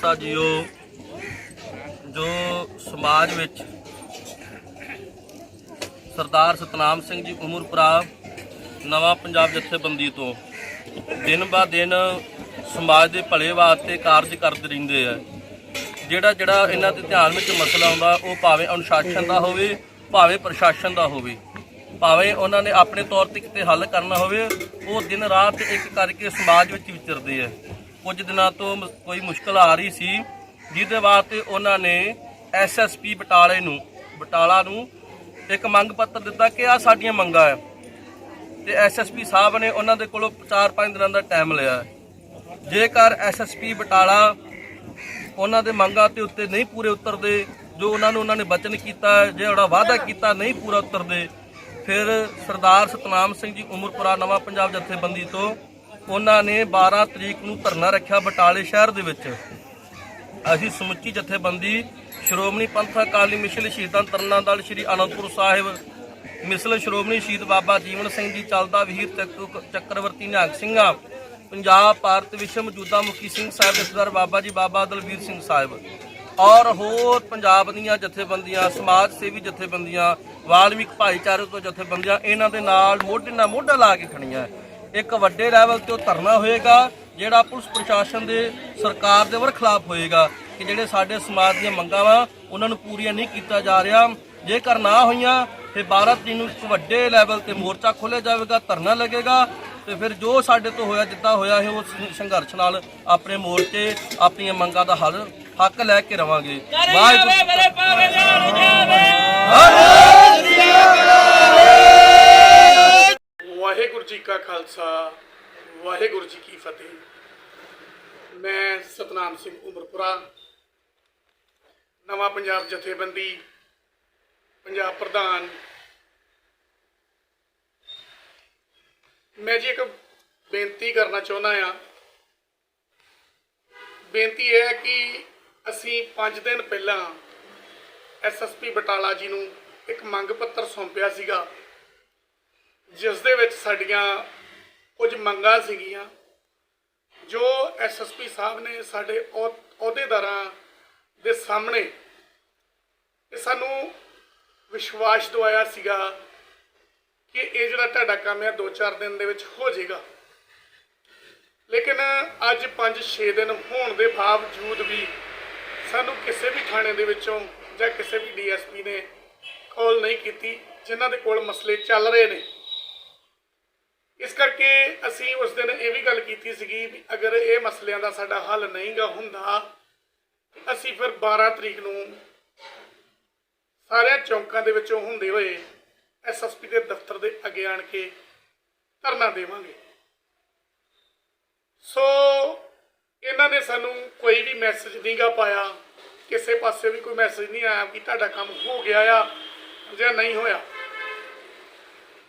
Khalsa JIO ਜੋ ਸਮਾਜ ਵਿੱਚ ਸਰਦਾਰ ਸਤਨਾਮ ਸਿੰਘ ਜੀ ਉਮਰਪੁਰਾ ਨਵਾਂ ਪੰਜਾਬ ਜਥੇਬੰਦੀ ਤੋਂ ਦਿਨ ਬਾ ਦਿਨ ਸਮਾਜ ਦੇ ਭਲੇ ਵਾਸਤੇ ਕਾਰਜ ਕਰਦੇ ਰਹਿੰਦੇ ਆ। ਜਿਹੜਾ ਜਿਹੜਾ ਇਹਨਾਂ ਦੇ ਧਿਆਨ ਵਿੱਚ ਮਸਲਾ ਆਉਂਦਾ, ਉਹ ਭਾਵੇਂ ਅਨੁਸ਼ਾਸਨ ਦਾ ਹੋਵੇ, ਭਾਵੇਂ ਪ੍ਰਸ਼ਾਸਨ ਦਾ ਹੋਵੇ, ਭਾਵੇਂ ਉਹਨਾਂ ਨੇ ਆਪਣੇ ਤੌਰ ਤੇ ਕਿਤੇ ਹੱਲ ਕਰਨਾ ਹੋਵੇ, ਉਹ ਦਿਨ ਰਾਤ ਇੱਕ ਕਰਕੇ ਸਮਾਜ ਵਿੱਚ ਵਿਚਰਦੇ ਆ। ਕੁਝ ਦਿਨਾਂ ਤੋਂ ਕੋਈ ਮੁਸ਼ਕਲ ਆ ਰਹੀ ਸੀ ਜਿਹਦੇ ਵਾਸਤੇ ਉਹਨਾਂ ਨੇ ਐਸਐਸਪੀ ਬਟਾਲੇ ਨੂੰ ਬਟਾਲਾ ਨੂੰ ਇੱਕ ਮੰਗ ਪੱਤਰ ਦਿੱਤਾ ਕਿ ਆ ਸਾਡੀਆਂ ਮੰਗਾਂ ਆ ਤੇ ਐਸਐਸਪੀ ਸਾਹਿਬ ਨੇ ਉਹਨਾਂ ਦੇ ਕੋਲੋਂ 4-5 ਦਿਨਾਂ ਦਾ ਟਾਈਮ ਲਿਆ ਹੈ। ਜੇਕਰ ਐਸਐਸਪੀ ਬਟਾਲਾ ਉਹਨਾਂ ਦੇ ਮੰਗਾਂ ਤੇ ਉੱਤੇ ਨਹੀਂ ਪੂਰੇ ਉਤਰਦੇ ਜੋ ਉਹਨਾਂ ਨੂੰ ਉਹਨਾਂ ਨੇ ਬਚਨ ਕੀਤਾ ਹੈ, ਜਿਹੜਾ ਵਾਅਦਾ ਕੀਤਾ ਨਹੀਂ ਪੂਰਾ ਉਤਰਦੇ ਫਿਰ ਸਰਦਾਰ ਸਤਨਾਮ ਸਿੰਘ ਜੀ ਉਮਰਪੁਰਾ ਨਵਾਂ ਪੰਜਾਬ ਜਥੇਬੰਦੀ ਤੋਂ ਉਹਨਾਂ ਨੇ 12 ਤਰੀਕ ਨੂੰ ਧਰਨਾ ਰੱਖਿਆ ਬਟਾਲੇ ਸ਼ਹਿਰ ਦੇ ਵਿੱਚ। ਅਸੀਂ ਸਮੁੱਚੀ ਜਥੇਬੰਦੀ, ਸ਼੍ਰੋਮਣੀ ਪੰਥ ਅਕਾਲੀ ਮਿਸ਼ਨ ਸ਼ਹੀਦਾਂ ਤਰਨਾ ਦਲ ਸ਼੍ਰੀ ਅਨੰਦਪੁਰ ਸਾਹਿਬ, ਮਿਸਲ ਸ਼੍ਰੋਮਣੀ ਸ਼ਹੀਦ ਬਾਬਾ ਜੀਵਨ ਸਿੰਘ ਜੀ ਚੱਲਦਾ ਵੀਰ ਚੱਕ- ਚੱਕਰਵਰਤੀ ਨਿਹੰਗ ਸਿੰਘਾਂ, ਪੰਜਾਬ ਭਾਰਤ ਵਿਸ਼ਵ ਮੌਜੂਦਾ ਮੁਖੀ ਸਿੰਘ ਸਾਹਿਬ, ਜਥੇਦਾਰ ਬਾਬਾ ਜੀ ਬਾਬਾ ਦਲਵੀਰ ਸਿੰਘ ਸਾਹਿਬ ਔਰ ਹੋਰ ਪੰਜਾਬ ਦੀਆਂ ਜਥੇਬੰਦੀਆਂ, ਸਮਾਜ ਸੇਵੀ ਜਥੇਬੰਦੀਆਂ, ਵਾਲਮੀਕ ਭਾਈਚਾਰੇ ਤੋਂ ਜਥੇਬੰਦੀਆਂ, ਇਹਨਾਂ ਦੇ ਨਾਲ ਮੋਢੇ ਨਾਲ ਮੋਢਾ ਲਾ ਕੇ ਖੜੀਆਂ ਇੱਕ ਵੱਡੇ ਲੈਵਲ ਤੇ ਉਹ ਧਰਨਾ ਹੋਏਗਾ ਜਿਹੜਾ ਪੁਲਿਸ ਪ੍ਰਸ਼ਾਸਨ ਦੇ ਸਰਕਾਰ ਦੇ ਵਰ ਖਿਲਾਫ ਹੋਏਗਾ ਕਿ ਜਿਹੜੇ ਸਾਡੇ ਸਮਾਜ ਦੀਆਂ ਮੰਗਾਂ ਵਾ ਉਹਨਾਂ ਨੂੰ ਪੂਰੀਆਂ ਨਹੀਂ ਕੀਤਾ ਜਾ ਰਿਹਾ। ਜੇਕਰ ਨਾ ਹੋਈਆਂ ਤੇ 12 ਤਰੀਕ ਨੂੰ ਇੱਕ ਵੱਡੇ ਲੈਵਲ ਤੇ ਮੋਰਚਾ ਖੋਲ੍ਹਿਆ ਜਾਵੇਗਾ ਧਰਨਾ ਲੱਗੇਗਾ ਤੇ ਫਿਰ ਜੋ ਸਾਡੇ ਤੋਂ ਹੋਇਆ ਜਿੱਦਾਂ ਹੋਇਆ ਹੈ ਉਸ ਸੰਘਰਸ਼ ਨਾਲ ਆਪਣੇ ਮੋਰਚੇ ਆਪਣੀਆਂ ਮੰਗਾਂ ਦਾ ਹੱਲ ਹੱਕ ਲੈ ਕੇ ਰਵਾਂਗੇ। ਵਾਹਿਗੁਰੂ। ਖਾਲਸਾ, ਵਾਹਿਗੁਰੂ ਜੀ ਕੀ ਫਤਿਹ। ਮੈਂ ਸਤਨਾਮ ਸਿੰਘ ਉਮਰਪੁਰਾ, ਨਵਾਂ ਪੰਜਾਬ ਜਥੇਬੰਦੀ, ਪੰਜਾਬ ਪ੍ਰਧਾਨ। ਮੈਂ ਜੀ ਇੱਕ ਬੇਨਤੀ ਕਰਨਾ ਚਾਹੁੰਦਾ ਆ ਬੇਨਤੀ ਇਹ ਹੈ ਕਿ ਅਸੀਂ 5 ਦਿਨ ਪਹਿਲਾਂ ਐਸਐਸਪੀ ਬਟਾਲਾ ਜੀ ਨੂੰ ਇੱਕ ਮੰਗ ਪੱਤਰ ਸੌਂਪਿਆ ਸੀਗਾ, ਜਿਸ ਦੇ ਵਿੱਚ ਸਾਡੀਆਂ ਕੁਝ ਮੰਗਾਂ ਸੀਗੀਆਂ, ਜੋ ਐਸਐਸਪੀ ਸਾਹਿਬ ਨੇ ਸਾਡੇ ਅਹੁ- ਅਹੁਦੇਦਾਰਾਂ ਦੇ ਸਾਹਮਣੇ ਇਹ ਸਾਨੂੰ ਵਿਸ਼ਵਾਸ ਦਵਾਇਆ ਸੀਗਾ ਕਿ ਇਹ ਜਿਹੜਾ ਤੁਹਾਡਾ ਕੰਮ ਹੈ 2-4 ਦਿਨ ਦੇ ਵਿੱਚ ਹੋ ਜਾਏਗਾ। ਲੇਕਿਨ ਅੱਜ 5-6 ਦਿਨ ਹੋਣ ਦੇ ਬਾਵਜੂਦ ਵੀ ਸਾਨੂੰ ਕਿਸੇ ਵੀ ਥਾਣੇ ਦੇ ਵਿੱਚੋਂ ਜਾਂ ਕਿਸੇ ਵੀ ਡੀਐਸਪੀ ਨੇ ਕਾਲ ਨਹੀਂ ਕੀਤੀ, ਜਿਨ੍ਹਾਂ ਦੇ ਕੋਲ ਮਸਲੇ ਚੱਲ ਰਹੇ ਨੇ। ਇਸ ਕਰਕੇ ਅਸੀਂ ਉਸ ਦਿਨ ਇਹ ਵੀ ਗੱਲ ਕੀਤੀ ਸੀਗੀ ਵੀ ਅਗਰ ਇਹ ਮਸਲਿਆਂ ਦਾ ਸਾਡਾ ਹੱਲ ਨਹੀਂਗਾ ਹੁੰਦਾ, ਅਸੀਂ ਫਿਰ 12 ਤਰੀਕ ਨੂੰ ਸਾਰੇ ਚੌਂਕਾਂ ਦੇ ਵਿੱਚੋਂ ਹੁੰਦੇ ਹੋਏ ਐਸਐਸਪੀ ਦੇ ਦਫ਼ਤਰ ਦੇ ਅੱਗੇ ਆਣ ਕੇ ਧਰਨਾ ਦੇਵਾਂਗੇ। ਸੋ ਇਹਨਾਂ ਨੇ ਸਾਨੂੰ ਕੋਈ ਵੀ ਮੈਸੇਜ ਨਹੀਂਗਾ ਪਾਇਆ, ਕਿਸੇ ਪਾਸੇ ਵੀ ਕੋਈ ਮੈਸੇਜ ਨਹੀਂ ਆਇਆ ਕਿ ਤੁਹਾਡਾ ਕੰਮ ਹੋ ਗਿਆ ਆ ਜਾਂ ਨਹੀਂ ਹੋਇਆ।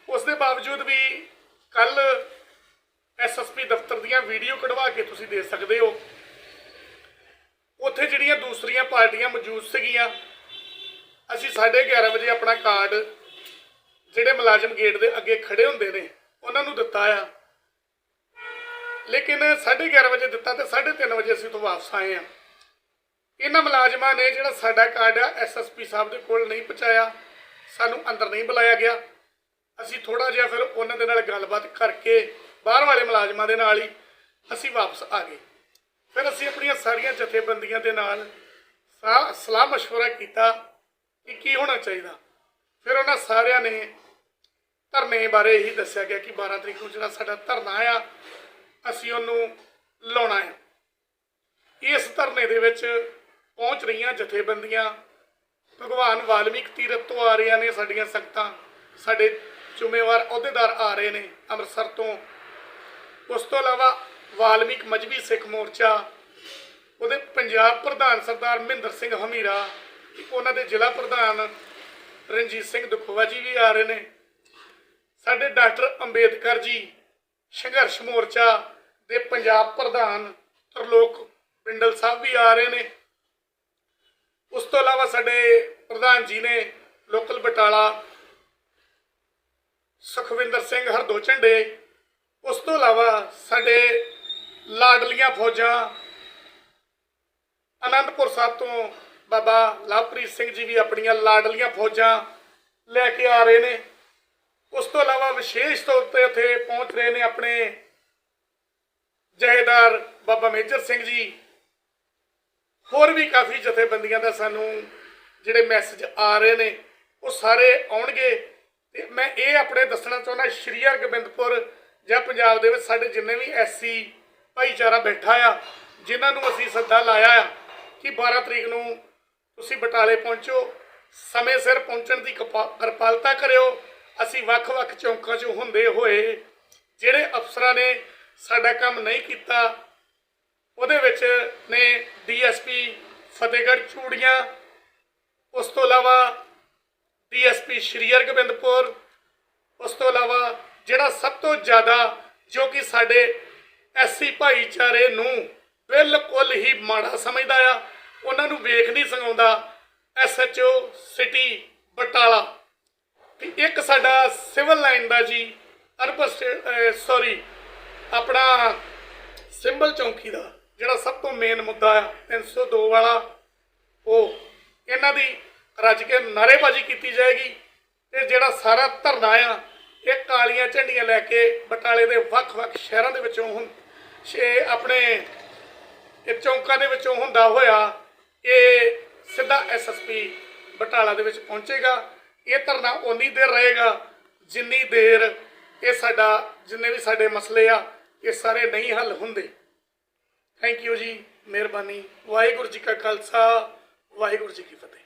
ਉਸ ਦੇ ਬਾਵਜੂਦ ਵੀ ਕੱਲ ਐਸਐਸਪੀ ਦਫ਼ਤਰ ਦੀਆਂ ਵੀਡੀਓ ਕਢਵਾ ਕੇ ਤੁਸੀਂ ਦੇ ਸਕਦੇ ਹੋ। ਉੱਥੇ ਜਿਹੜੀਆਂ ਦੂਸਰੀਆਂ ਪਾਰਟੀਆਂ ਮੌਜੂਦ ਸੀਗੀਆਂ, ਅਸੀਂ 11:30 ਵਜੇ ਆਪਣਾ ਕਾਰਡ ਜਿਹੜੇ ਮੁਲਾਜ਼ਮ ਗੇਟ ਦੇ ਅੱਗੇ ਖੜੇ ਹੁੰਦੇ ਨੇ, ਉਹਨਾਂ ਨੂੰ ਦਿੱਤਾ ਆ। ਲੇਕਿਨ 11:30 ਵਜੇ ਦਿੱਤਾ ਤੇ 3:30 ਵਜੇ ਅਸੀਂ ਤੋਂ ਵਾਪਸ ਆਏ ਆ ਇਹਨਾਂ ਮੁਲਾਜ਼ਮਾਂ ਨੇ ਜਿਹੜਾ ਸਾਡਾ ਕਾਰਡ ਆ ਐਸਐਸਪੀ ਸਾਹਿਬ ਦੇ ਕੋਲ ਨਹੀਂ ਪਹੁੰਚਾਇਆ, ਸਾਨੂੰ ਅੰਦਰ ਨਹੀਂ ਬੁਲਾਇਆ ਗਿਆ। ਅਸੀਂ ਥੋੜਾ ਜਿਹਾ ਫਿਰ ਉਹਨਾਂ ਦੇ ਨਾਲ ਗੱਲਬਾਤ ਕਰਕੇ ਬਾਹਰ ਵਾਲੇ ਮੁਲਾਜ਼ਮਾਂ ਦੇ ਨਾਲ ਹੀ ਅਸੀਂ ਵਾਪਸ ਆ ਗਏ ਫਿਰ ਅਸੀਂ ਆਪਣੀਆਂ ਸਾਰੀਆਂ ਜਥੇਬੰਦੀਆਂ ਦੇ ਨਾਲ ਸਾ- ਸਲਾਹ مشورہ ਕੀਤਾ ਕਿ ਕੀ ਹੋਣਾ ਚਾਹੀਦਾ ਫਿਰ ਉਹਨਾਂ ਸਾਰਿਆਂ ਨੇ ਧਰਨੇ ਬਾਰੇ ਹੀ ਦੱਸਿਆ ਗਿਆ ਕਿ 12 ਤਰੀਕ ਨੂੰ ਜਿਹੜਾ ਸਾਡਾ ਧਰਨਾ ਆ ਅਸੀਂ ਉਹਨੂੰ ਲਾਉਣਾ ਹੈ ਇਸ ਧਰਨੇ ਦੇ ਵਿੱਚ ਪਹੁੰਚ ਰਹੀਆਂ ਜਥੇਬੰਦੀਆਂ ਭਗਵਾਨ ਵਾਲਮੀਕ ਤੀਰਥ ਤੋਂ ਆ ਰਹੀਆਂ ਨੇ ਸਾਡੀਆਂ ਸੰਗਤਾਂ ਸਾਡੇ ਜ਼ਿੰਮੇਵਾਰ ਅਹੁਦੇਦਾਰ ਆ ਰਹੇ ਨੇ ਅੰਮ੍ਰਿਤਸਰ ਤੋਂ। ਉਸ ਤੋਂ ਇਲਾਵਾ ਵਾਲਮੀਕ ਮਜਬੀ ਸਿੱਖ ਮੋਰਚਾ, ਉਹਦੇ ਪੰਜਾਬ ਪ੍ਰਧਾਨ ਸਰਦਾਰ ਮਹਿੰਦਰ ਸਿੰਘ ਹਮੀਰਾ, ਉਹਨਾਂ ਦੇ ਜ਼ਿਲ੍ਹਾ ਪ੍ਰਧਾਨ ਰਣਜੀਤ ਸਿੰਘ ਦੁਖੋਵਾ ਜੀ ਵੀ ਆ ਰਹੇ ਨੇ। ਸਾਡੇ ਡਾਕਟਰ ਅੰਬੇਦਕਰ ਜੀ, ਸੰਘਰਸ਼ ਮੋਰਚਾ ਦੇ ਪੰਜਾਬ ਪ੍ਰਧਾਨ ਤਰਲੋਕ ਪਿੰਡਲ ਸਾਹਿਬ ਵੀ ਆ ਰਹੇ ਨੇ। ਉਸ ਤੋਂ ਇਲਾਵਾ ਸਾਡੇ ਪ੍ਰਧਾਨ ਜੀ ਨੇ ਲੋਕਲ ਬਟਾਲਾ ਸੁਖਵਿੰਦਰ ਸਿੰਘ ਹਰਦੋ ਝੰਡੇ ਉਸ ਤੋਂ ਇਲਾਵਾ ਸਾਡੇ ਲਾਡਲੀਆਂ ਫੌਜਾਂ ਅਨੰਦਪੁਰ ਸਾਹਿਬ ਤੋਂ ਬਾਬਾ ਲਵਪ੍ਰੀਤ ਸਿੰਘ ਜੀ ਵੀ ਆਪਣੀਆਂ ਲਾਡਲੀਆਂ ਫੌਜਾਂ ਲੈ ਕੇ ਆ ਰਹੇ ਨੇ। ਉਸ ਤੋਂ ਇਲਾਵਾ ਵਿਸ਼ੇਸ਼ ਤੌਰ ਤੇ ਉੱਥੇ ਪਹੁੰਚ ਰਹੇ ਨੇ ਆਪਣੇ ਜਹੇਦਾਰ ਬਾਬਾ ਮੇਜਰ ਸਿੰਘ ਜੀ। ਹੋਰ ਵੀ ਕਾਫੀ ਜਥੇਬੰਦੀਆਂ ਦਾ ਸਾਨੂੰ ਜਿਹੜੇ ਮੈਸੇਜ ਆ ਰਹੇ ਨੇ, ਉਹ ਸਾਰੇ ਆਉਣਗੇ। ਮੈਂ ਇਹ ਆਪਣੇ ਦੱਸਣਾ ਚਾਹੁੰਦਾ, ਸ਼੍ਰੀ ਹਰਗੋਬਿੰਦਪੁਰ ਜਾਂ ਪੰਜਾਬ ਦੇ ਵਿੱਚ ਸਾਡੇ ਜਿੰਨੇ ਵੀ ਐਸਸੀ ਭਾਈਚਾਰਾ ਬੈਠਾ ਆ, ਜਿਨ੍ਹਾਂ ਨੂੰ ਅਸੀਂ ਸੱਦਾ ਲਾਇਆ ਆ ਕਿ 12 ਤਰੀਕ ਨੂੰ ਤੁਸੀਂ ਬਟਾਲੇ ਪਹੁੰਚੋ, ਸਮੇਂ ਸਿਰ ਪਹੁੰਚਣ ਦੀ ਕਿਰਪਾ- ਕਿਰਪਾਲਤਾ ਕਰਿਓ। ਅਸੀਂ ਵੱਖ-ਵੱਖ ਚੌਂਕਾਂ 'ਚ ਹੁੰਦੇ ਹੋਏ ਜਿਹੜੇ ਅਫਸਰਾਂ ਨੇ ਸਾਡਾ ਕੰਮ ਨਹੀਂ ਕੀਤਾ, ਉਹਦੇ ਵਿੱਚ ਨੇ ਡੀਐਸਪੀ ਫਤਿਹਗੜ੍ਹ ਚੂੜੀਆਂ, ਉਸ ਤੋਂ ਇਲਾਵਾ ਡੀਐਸਪੀ ਸ਼੍ਰੀ ਹਰਗੋਬਿੰਦਪੁਰ ਉਸ ਤੋਂ ਇਲਾਵਾ ਜਿਹੜਾ ਸਭ ਤੋਂ ਜ਼ਿਆਦਾ ਜੋ ਕਿ ਸਾਡੇ ਐਸਸੀ ਭਾਈਚਾਰੇ ਨੂੰ ਬਿਲਕੁਲ ਹੀ ਮਾੜਾ ਸਮਝਦਾ ਆ, ਉਹਨਾਂ ਨੂੰ ਵੇਖ ਨਹੀਂ ਸੰਗਾਉਂਦਾ ਐਸਐਚਓ ਸਿਟੀ ਬਟਾਲਾ। ਤੇ ਇੱਕ ਸਾਡਾ ਸਿਵਲ ਲਾਈਨ ਦਾ ਜੀ, ਅਰਬਨ ਸੌਰੀ ਆਪਣਾ ਸਿੰਬਲ ਚੌਂਕੀ ਦਾ, ਜਿਹੜਾ ਸਭ ਤੋਂ ਮੇਨ ਮੁੱਦਾ ਆ 302 ਵਾਲਾ, ਉਹ ਇਹਨਾਂ ਦੀ ਰੱਜ ਕੇ ਨਾਅਰੇਬਾਜ਼ੀ ਕੀਤੀ ਜਾਏਗੀ ਤੇ ਜਿਹੜਾ ਸਾਰਾ ਧਰਨਾ ਆ ਇਹ ਕਾਲੀਆਂ ਝੰਡੀਆਂ ਲੈ ਕੇ ਬਟਾਲੇ ਦੇ ਵੱਖ-ਵੱਖ ਸ਼ਹਿਰਾਂ ਦੇ ਵਿੱਚੋਂ ਹੁਣ ਛੇ ਆਪਣੇ ਇਹ ਚੌਂਕਾਂ ਦੇ ਵਿੱਚੋਂ ਹੁੰਦਾ ਹੋਇਆ ਇਹ ਸਿੱਧਾ ਐਸਐਸਪੀ ਬਟਾਲਾ ਦੇ ਵਿੱਚ ਪਹੁੰਚੇਗਾ। ਇਹ ਧਰਨਾ ਓਨੀ ਦੇਰ ਰਹੇਗਾ ਜਿੰਨੀ ਦੇਰ ਇਹ ਸਾਡਾ, ਜਿੰਨੇ ਵੀ ਸਾਡੇ ਮਸਲੇ ਆ, ਇਹ ਸਾਰੇ ਨਹੀਂ ਹੱਲ ਹੁੰਦੇ। ਥੈਂਕ ਯੂ ਜੀ, ਮਿਹਰਬਾਨੀ। ਵਾਹਿਗੁਰੂ ਜੀ ਕਾ ਖਾਲਸਾ, ਵਾਹਿਗੁਰੂ ਜੀ ਕੀ ਫਤਿਹ।